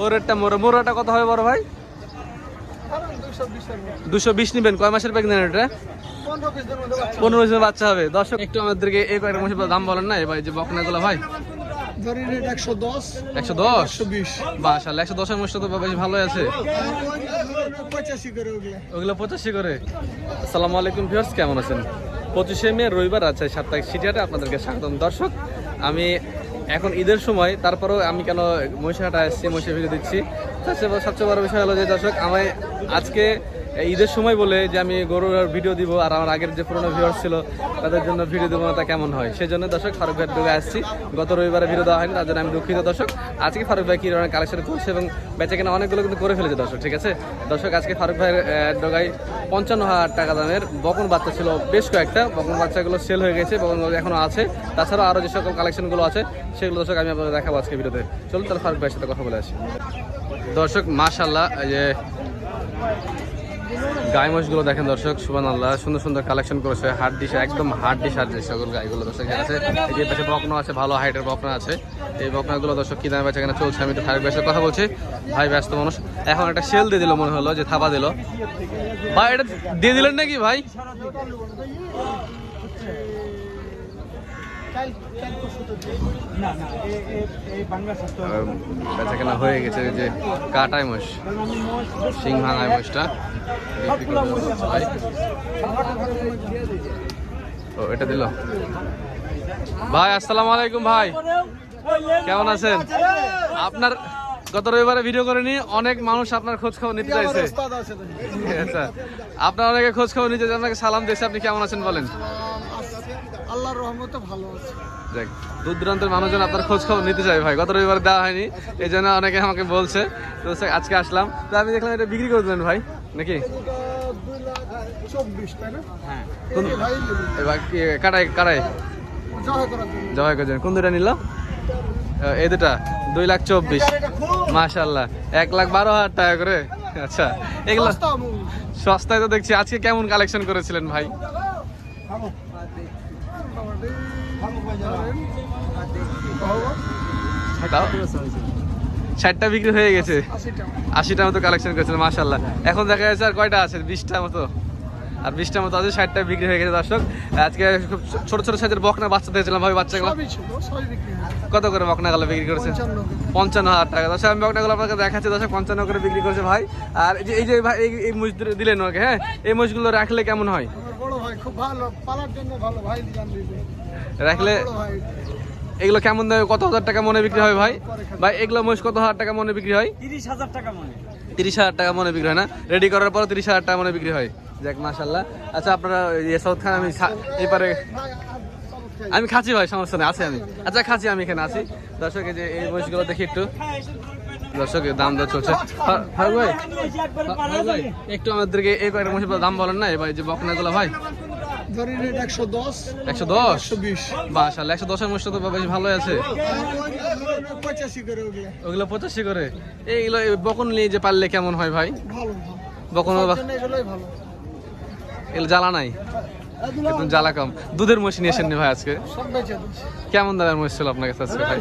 ও রেটটা মোরো মোরোটা কত হবে বড় ভাই? দুশো বিশ নিবেন। কয় মাসের প্রেগনেন্ট এটা? পনেরো বছর বাচ্চা হবে। দর্শক, একটু আমাদেরকে এই কয়েকটা মাসের দাম বলেন না এবার যে বকনাগুলো ভাই। একশো দশ? একশো দশ একশো দশের তো আছে। ওগুলা করে। আসসালামু আলাইকুম কেমন আছেন? পঁচিশে মে রবিবার আছে সাপ্তাহিক সিটিয়াতে আপনাদেরকে স্বাগতম। দর্শক, আমি এখন ঈদের সময়, তারপরেও আমি কেন মহিষাহাটা এসেছি মহিষা ভিডিও দিচ্ছি? সবচেয়ে সবচেয়ে বড় বিষয় হলো যে দর্শক, আমায় আজকে ঈদের সময় বলে যে আমি গরুর ভিডিও দিব আর আমার আগের যে পুরোনো ভিউয়ার্স ছিল, তাদের জন্য ভিডিও দেবো তা কেমন হয়? সেই জন্য দর্শক, ফারুক ভাইয়ের ডোগে আসছি। গত রবিবারে ভিডিও দেওয়া হয়নি, তার জন্য আমি দুঃখিত দর্শক। আজকে ফারুক ভাই কী ধরনের কালেকশন করছে এবং বেচে কেনা অনেকগুলো কিন্তু করে ফেলেছে দর্শক, ঠিক আছে? দর্শক, আজকে ফারুক ভাইয়ের ডগায় পঞ্চান্ন হাজার টাকা দামের বকন বাচ্চা ছিল, বেশ কয়েকটা। বকন বাচ্চাগুলো সেল হয়ে গেছে বকনগুলো এখনও আছে। তাছাড়াও আরও যে সকল কালেকশনগুলো আছে, সেগুলো দর্শক আমি আপনাদের দেখাবো আজকে ভিডিওতে। চলুন তাহলে ফারুক ভাইয়ের সাথে কথা বলে আসি। দর্শক মাশাল্লাহ যে গাই মোষগুলো দেখেন দর্শক সুবান আল্লাহ সুন্দর সুন্দর কালেকশন করেছে। হার্ড ডিশ একদম হার্ড ডিশ হার্ড ডিশ সকল গাইগুলো দর্শক আছে। এই যে পাশে বকনা আছে, ভালো হাইটের বকনা আছে। এই বকনাগুলো দর্শক কি দামে বেচা কেনা চলছে, আমি তো ফারুক ভাইয়ের কথা বলছি। ভাই ব্যস্ত মানুষ। এখন একটা সেল দিয়ে দিল মনে হলো, যে থাবা দিল। ভাই, এটা দিয়ে দিলেন নাকি ভাই? বেচা কেনা হয়ে গেছে যে কাটাই মোষ সিং ভাঙায় মোষটা ও এটা দিল। ভাই আসসালামু আলাইকুম ভাই। কেমন আছেন? আপনার গত রবিবারে ভিডিও করে করেনি অনেক মানুষ আপনার খোঁজ খবর নিতে চাইছে। আচ্ছা আপনার অনেকে খোঁজ খবর নিতে চাইছে, আপনাকে সালাম দিয়েছে আপনি কেমন আছেন বলেন? আল্লাহর রহমতে ভালো আছে। দেখ দূর দূরান্তের মানুষজন আপনার খোঁজ খবর নিতে চাই ভাই। গত রবিবার দেওয়া হয়নি এই জন্য অনেকে আমাকে বলছে। তো আজকে আসলাম। তো আমি দেখলাম এটা বিক্রি করে দিলেন ভাই নাকি? হ্যাঁ। কাটাই কাটাই। জবাই কোন দুটা নিল? এই দুটা দুই লাখ চব্বিশ। মাশাল্লাহ এক লাখ বারো হাজার টাকা করে? আচ্ছা এগুলো। সস্তায় তো দেখছি। আজকে কেমন কালেকশন করেছিলেন ভাই মোটামুটি ধরেন, তাও ষাটটা বিক্রি হয়ে গেছে। আশি টাকা আশিটার মতো কালেকশন করেছিলেন মাশাল্লাহ এখন দেখা যাচ্ছে আর কয়টা আছে? বিশটা মতো। আর বিশটা মতো আছে ষাটটা বিক্রি হয়ে গেছে দর্শক। আজকে খুব ছোট ছোট সাইজের বকনা বাচ্চা দিয়েছিলাম ভাই বাচ্চাগুলো। কত করে বকনাগুলো বিক্রি করেছে? পঞ্চান্ন। হাজার টাকা। দর্শক আমি বকনাগুলো আপনাকে দেখাচ্ছি দর্শক পঞ্চান্ন করে বিক্রি করেছে ভাই। আর এই যে এই যে ভাই এই- মুজ দিলেন ওকে হ্যাঁ? এই মুজগুলো রাখলে কেমন হয়? বড় ভাই খুব ভালো পালার জন্য ভালো ভাই রাখলে এগুলো কেমন দামে কত হাজার টাকা মনে বিক্রি হয় ভাই? ভাই এগুলো মহিষ কত হাজার টাকা মনে বিক্রি হয়? তিরিশ হাজার টাকা মনে। তিরিশ হাজার টাকা মনে বিক্রি হয় না? রেডি করার পর তিরিশ হাজার টাকা মনে বিক্রি হয়। যাক মাশাল্লাহ আচ্ছা আপনারা সৌদ খান আমি খাই। আমি খাচ্ছি ভাই সমস্যা নেই আছি আমি। আচ্ছা খাচ্ছি আমি এখানে আছি। দর্শক এই যে এই বয়সগুলো দেখি একটু। দর্শক এর দাম দর চলছে। ভাই একটু আমাদেরকে এই কয়েকটা মহিষের দাম বলেন না? এবার যে বকনাগুলো ভাই। মহিষ তো বেশ ভালোই আছে। ওগুলা। ওগুলো পঁচাশি করে? এইগুলো এই বকন নিয়ে যে পারলে কেমন হয় ভাই? ভালো বকন ভালো। এগুলো জ্বালা নাই? একদম জ্বালা কম। দুধের মহিষ নিয়ে এসেননি ভাই আজকে? কেমন দামের মহিষ ছিল আপনার কাছে আজকে ভাই?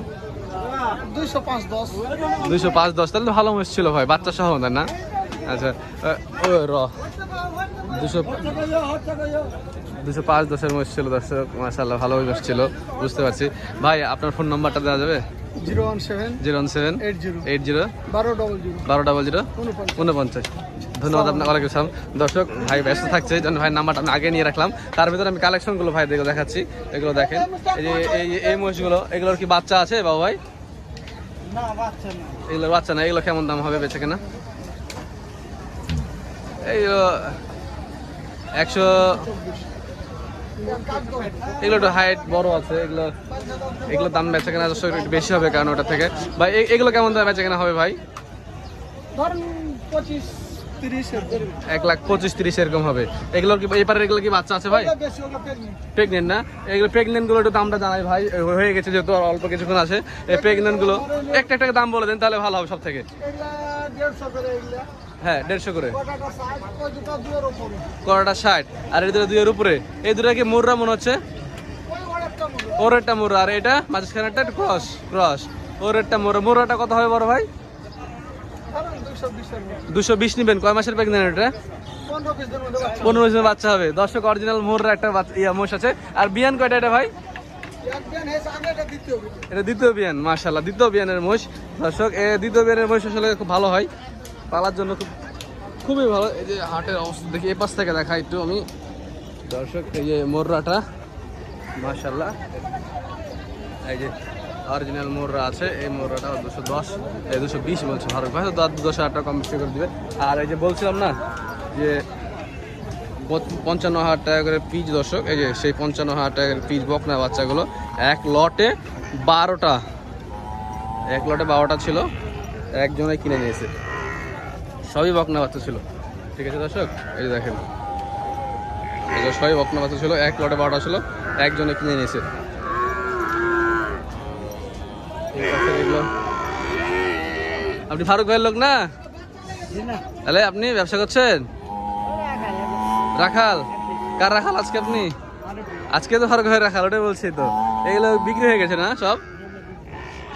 দুইশো পাঁচ দশ। তাহলে তো ভালো মহিষ ছিল ভাই বাচ্চা সহ তাই না? আচ্ছা ও র। দুশো দুশো পাঁচ দশের মহিষ ছিল দর্শক মাসাল্লাহ ভালো মহিষ ছিল বুঝতে পারছি। ভাই আপনার ফোন নাম্বারটা দেওয়া যাবে? Zero one seven zero one seven eight zero eight zero বারো ডবল জিরো বারো ডাবল জিরো উনপঞ্চাশ। ধন্যবাদ আপনাকে ওয়ালাইকুম আসসালাম দর্শক ভাই ব্যস্ত থাকছে এই জন্য ভাই নাম্বারটা আমি আগে নিয়ে রাখলাম। তার ভিতরে আমি কালেকশনগুলো ভাই দেখে দেখাচ্ছি এগুলো দেখেন। এই যে এই এই মহিষগুলো এগুলোর কি বাচ্চা আছে বাবু ভাই? না বাচ্চা না। এগুলোর বাচ্চা না এগুলো কেমন দাম হবে বেছে কেনা? এইগুলো একশো এগুলো একটু হাইট বড় আছে এগুলো এগুলো দাম বেচে কেনা একটু বেশি হবে কারণ ওটা থেকে। ভাই এগুলো কেমন দাম বেচে কেনা হবে ভাই। এক লাখ পঁচিশ তিরিশ এরকম হবে। এগুলোর কি এবারে এগুলো কি বাচ্চা আছে ভাই। প্রেগনেন্ট না? এগুলো প্রেগনেন্টগুলো একটু দামটা জানাই ভাই। হয়ে গেছে যেহেতু আর অল্প কিছুক্ষণ আছে। এই প্রেগনেন্টগুলো একটা একটা দাম বলে দেন তাহলে ভালো হবে সব থেকে দেড়শো করে এগুলা। হ্যাঁ দেড়শো করে। ষাট, আর দুটো উপরে। এই কি মোররা মনে হচ্ছে? ওর একটা মোররা, আর এটা একটু ক্রস ক্রস ওর একটা কত বড় ভাই? দুশো বিশ কয় মাসের পনেরো মধ্যে বাচ্চা হবে। দর্শক অরিজিনাল মোররা একটা মোষ আছে। আর বিয়ান কয়টা এটা ভাই? এটা দ্বিতীয় বিয়ান মাশাল্লাহ দ্বিতীয় বিয়ানের মোষ। দর্শক দ্বিতীয় বিয়ানের মোষ আসলে খুব ভালো হয়। পালার জন্য খুব খুবই ভালো। এই যে হাটের অবস্থা দেখি এই পাশ থেকে দেখা একটু আমি। দর্শক, এই যে মোররাটা মাশাল্লাহ এই যে অরিজিনাল মোররা আছে, এই মোররাটা দুশো দশ, এই দুশো বিশ বলছে ভারত ভাই, তো দশ হাজার টাকা কম বেশি করে দিবে। আর এই যে বলছিলাম না, যে পঞ্চান্ন হাজার টাকা করে পিচ দর্শক, এই যে সেই পঞ্চান্ন হাজার টাকার পিচ বকনা বাচ্চাগুলো, এক লটে বারোটা, এক লটে বারোটা ছিল, একজনে কিনে নিয়েছে। সবই বকনা বাচ্চা ছিল। ঠিক আছে দর্শক? এই যে দেখেন। সবই বকনা বাচ্চা ছিল। এক লটে বারোটা ছিল। একজনে কিনে নিয়েছে। আপনি ফারুক ভাইয়ের লোক না? তাহলে আপনি ব্যবসা করছেন? রাখাল। কার রাখাল আজকে আপনি? আজকে তো ফারুক ভাই রাখাল, ওটাই বলছি তো। এগুলো বিক্রি হয়ে গেছে না সব?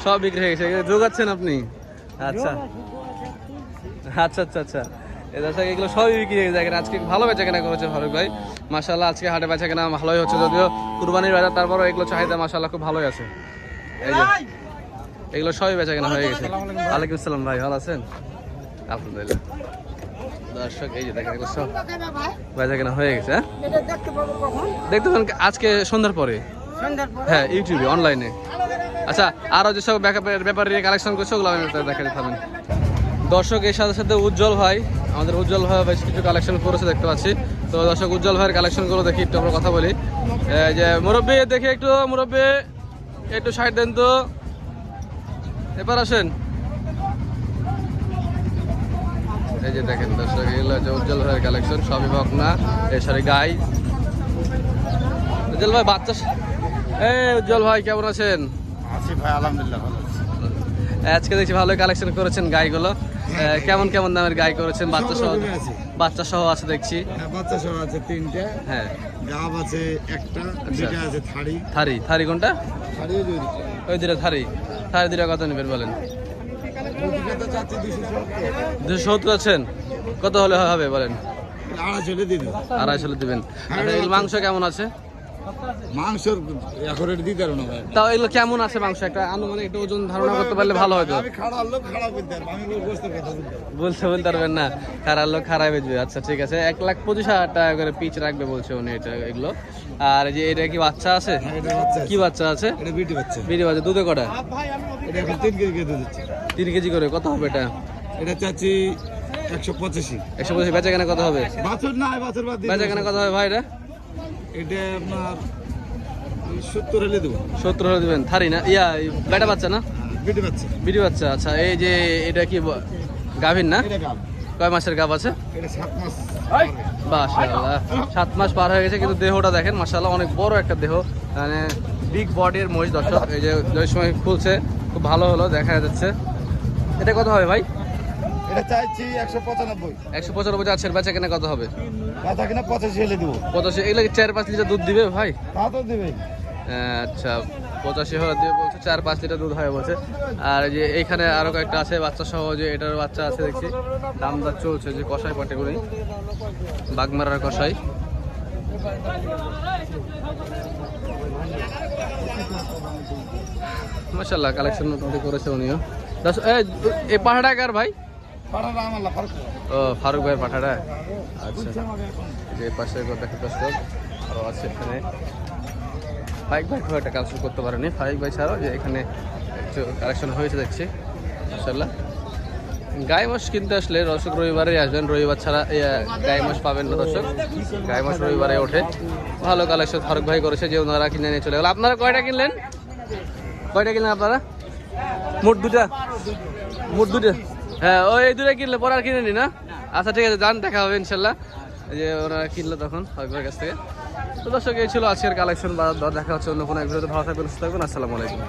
সব বিক্রি হয়ে গেছে। যোগাচ্ছেন আপনি? আচ্ছা। আচ্ছা আচ্ছা আচ্ছা। দর্শক, এগুলো সবই বিক্রি হয়ে দেখেন আজকে ভালো বেচা কেনা করেছে ফারুক ভাই। মাসাল্লাহ আজকে হাটে বেচা কেনা ভালোই হচ্ছে যদিও কুরবানির বাজার, তারপরও এগুলো চাহিদা মাসাল্লাহ খুব ভালোই আছে। এগুলো সবই বেচা কেনা হয়ে গেছে। ওয়ালাইকুম আসসালাম ভাই, ভালো আছেন? আলহামদুলিল্লাহ। দর্শক বেচা কেনা হয়ে গেছে হ্যাঁ? দেখতে দেখতে পাবেন আজকে সন্ধ্যার পরে? হ্যাঁ ইউটিউবে, অনলাইনে। আচ্ছা আরও যেসব ব্যাপার কালেকশন করছে, ওগুলো আমি দেখা দেখাবেন। দর্শক এর সাথে সাথে উজ্জ্বল ভাই আমাদের উজ্জ্বল ভাই বেশ কিছু কালেকশন করেছে দেখতে পাচ্ছি। তো দর্শক উজ্জ্বল ভাইয়ের কালেকশনগুলো দেখি একটু আমরা কথা বলি। যে মুরব্বী দেখি একটু মুরব্বী একটু সাইড দেন তো। এবার আসেন। এই যে দেখেন দর্শক এগুলো হচ্ছে উজ্জ্বল ভাইয়ের কালেকশন সবই না এই সরি গাই। উজ্জ্বল ভাই বাচ্চা এই উজ্জ্বল ভাই কেমন আছেন? আছি ভাই আলহামদুলিল্লাহ ভালো আছি। আজকে দেখছি ভালোই কালেকশন করেছেন গাইগুলো। কেমন কেমন দামের গাই করেছেন? বাচ্চা সহ। বাচ্চা সহ আছে দেখছি। হ্যাঁ, বাচ্চা সহ আছে তিনটে। হ্যাঁ। গাব আছে একটা দুইটা আছে থাড়ি। থারি থারি কোনটা? ওই দুটা থারি থারি দুটা কত নেবেন বলেন? দুশো সত্তর। আছেন? কত হলে হবে বলেন? আড়াই চলে দিয়ে দেবো। আড়াইশো দিবেন। আর মাংস কেমন আছে? মাংসর এখন রেট দিতে পারব না ভাই। তাও এগুলো কেমন আছে মাংস? একটা আনুমানিক একটা ওজন ধারণা করতে পারলে ভালো হতো। আমি লোক করতে পারব আমি বলতে বলতে বলতে পারবেন না। লোক বেচবে। আচ্ছা ঠিক আছে। এক লাখ পঁচিশ হাজার টাকা করে পিচ রাখবে বলছে উনি এটা এগুলো। আর যে এটা কি বাচ্চা আছে? হ্যাঁ, বাচ্চা কি বাচ্চা আছে? এটা বিটি বাচ্চা। বিড়ি বাচ্চা। দুধে কটা? এটা এখন তিন কেজি কেটে দিচ্ছে। তিন কেজি করে। কত হবে এটা? এটা চাচ্ছি একশো পঁচাশি। একশো পঁচিশ। বেচা কেনা কত হবে? বাছর না বাছর বেচা কেনা কত হবে ভাই এটা? এটা আপনার সত্তর হলে দেবো। সত্তর হলে দেবেন। থারি না? ইয়া বেটা বাচ্চা না? বিটি বাচ্চা। বিড়ি বাচ্চা আচ্ছা। এই যে এটা কি গাভীর না? কয় মাসের গাভ আছে? এটা সাত মাস পার হয়ে গেছে। কিন্তু দেহটা দেখেন মাশাআল্লাহ অনেক বড় একটা দেহ। মানে বিগ বডির মহিষ দর্শক। এই যে যে সময় খুলছে খুব ভালো হলো দেখা যাচ্ছে। এটা কত হবে ভাই? এটা চাইছি একশো পঁচানব্বই। একশো পঁচানব্বই আছে বেচা কেনা কত হবে? কিনা পঁচাশি হলে দেবো। পঁচাশি এগুলো চার পাঁচ লিটার দুধ দিবে ভাই? তা তো দেবে। আচ্ছা পঁচাশি দিয়ে বলছে চার পাঁচ লিটার দুধ হয় বলছে। আর যে এইখানে আরও কয়েকটা আছে বাচ্চা সহ যে এটার বাচ্চা আছে দেখছি দাম দর চলছে যে কষাই পাটেগুলি বাগমারার কষাই। মাসাল্লাহ কালেকশন মোটামুটি করেছে উনিও। এই পাহাড়া কার ভাই? ও, ফারুক ভাইয়ের পাঠাটা? আচ্ছা। যে পাশে দেখা দর্শক আছে এখানে। ফাইক ভাই খুব একটা কালেকশন করতে পারেনি। ফাইক ভাই ছাড়াও যে এখানে কালেকশন হয়েছে দেখছি মাসাল্লাহ গায়ে মাস কিনতে আসলে দর্শক রবিবারে আসবেন। রবিবার ছাড়া গায়ে মাস পাবেন না দর্শক। গায়ে মাস রবিবারে ওঠে। ভালো কালেকশন ফারুক ভাই করেছে, যে ওনারা কিনে নিয়ে চলে গেল। আপনারা কয়টা কিনলেন? কয়টা কিনলেন আপনারা? মোট দুটা। মোট দুটা। হ্যাঁ ওই দুটা কিনলে পরে আর কিনে নি না? আচ্ছা ঠিক আছে, যান, দেখা হবে, ইনশাল্লাহ। যে ওনারা কিনলো তখন ফারুক কাছ থেকে। তো দর্শক, এই ছিল আজকের কালেকশন বা দর দেখা হচ্ছে অন্য কোনো এক ভিডিওতে ভালো থাকবেন, সুস্থ থাকবেন, আসসালামু আলাইকুম।